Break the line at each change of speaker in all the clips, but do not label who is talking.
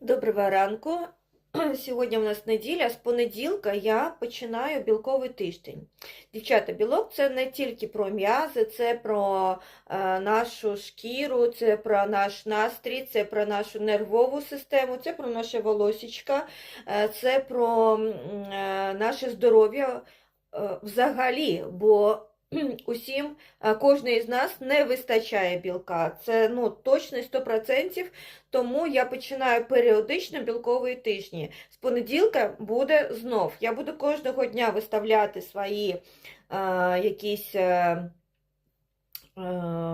Доброго ранку. Сьогодні у нас неділя. З понеділка я починаю білковий тиждень. Дівчата, білок це не тільки про м'язи, це про е, нашу шкіру, це про наш настрій, це про нашу нервову систему, це про наше волосічка, е, це про е, наше здоров'я взагалі. бо Усім, кожний кожної з нас не вистачає білка. Це ну, точно 100%, тому я починаю періодично білкові тижні. З понеділка буде знов. Я буду кожного дня виставляти свої е, якісь е, е,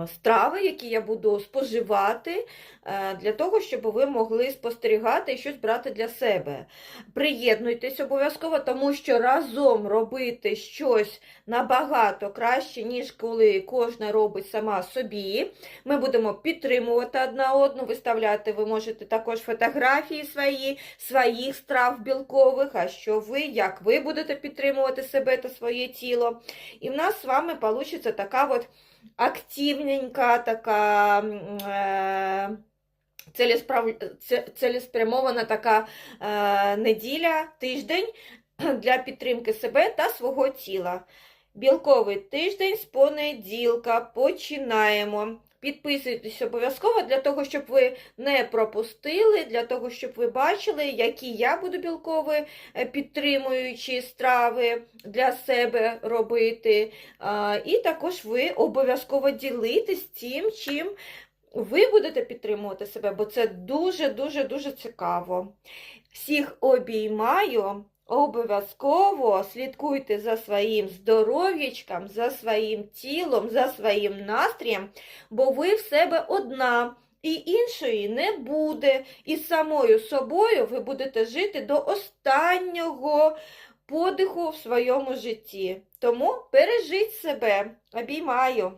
страви, які я буду споживати, е, для того, щоб ви могли спостерігати і щось брати для себе. Приєднуйтесь обов'язково, тому що разом робити щось набагато краще, ніж коли кожна робить сама собі. Ми будемо підтримувати одна одну, виставляти ви можете також фотографії свої, своїх страв білкових, а що ви, як ви будете підтримувати себе та своє тіло. І в нас з вами вийде така от активненька, така. Е Целесправ... цілеспрямована така е, неділя, тиждень для підтримки себе та свого тіла. Білковий тиждень з понеділка. Починаємо. Підписуйтесь обов'язково для того, щоб ви не пропустили, для того, щоб ви бачили, які я буду білкові е, підтримуючі страви для себе робити. І також ви обов'язково ділитесь тим, чим ви будете підтримувати себе, бо це дуже-дуже дуже цікаво. Всіх обіймаю. Обов'язково слідкуйте за своїм здоров'ячком, за своїм тілом, за своїм настроєм, бо ви в себе одна. І іншої не буде. І самою собою ви будете жити до останнього подиху в своєму житті. Тому бережіть себе. Обіймаю.